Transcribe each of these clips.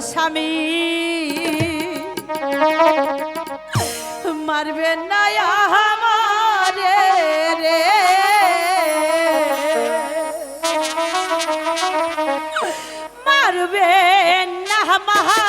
স্বামী মারবে না আমারে রে। মারবে না মহা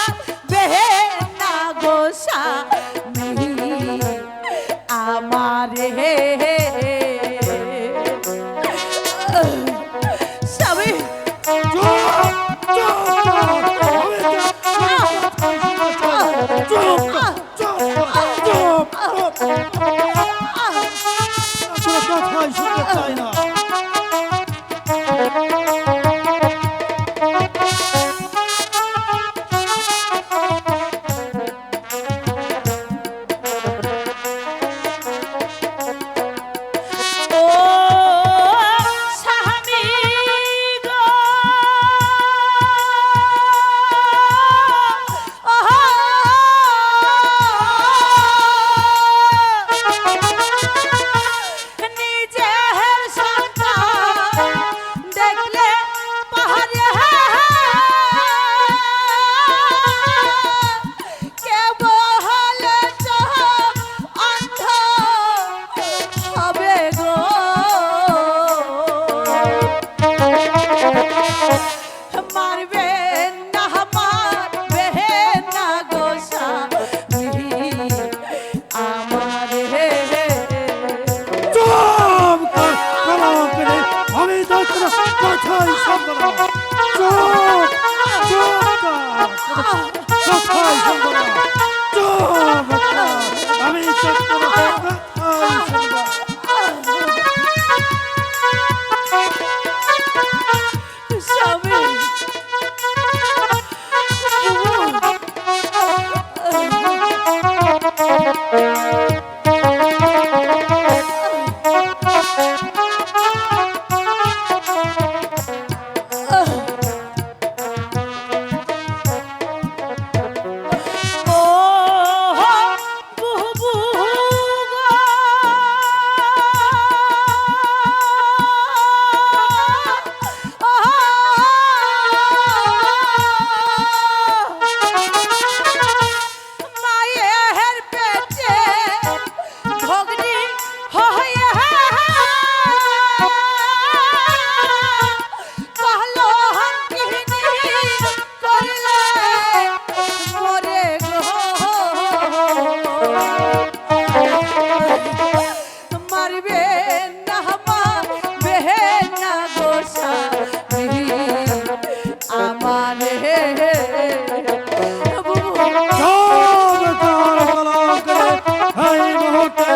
ঘটে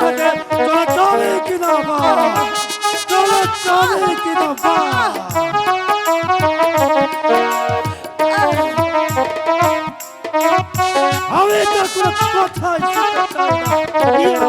ঘটে তোরা চলে কিনা বা চলে কিনা বা। আমি তো তোর ইয়া ইয়া।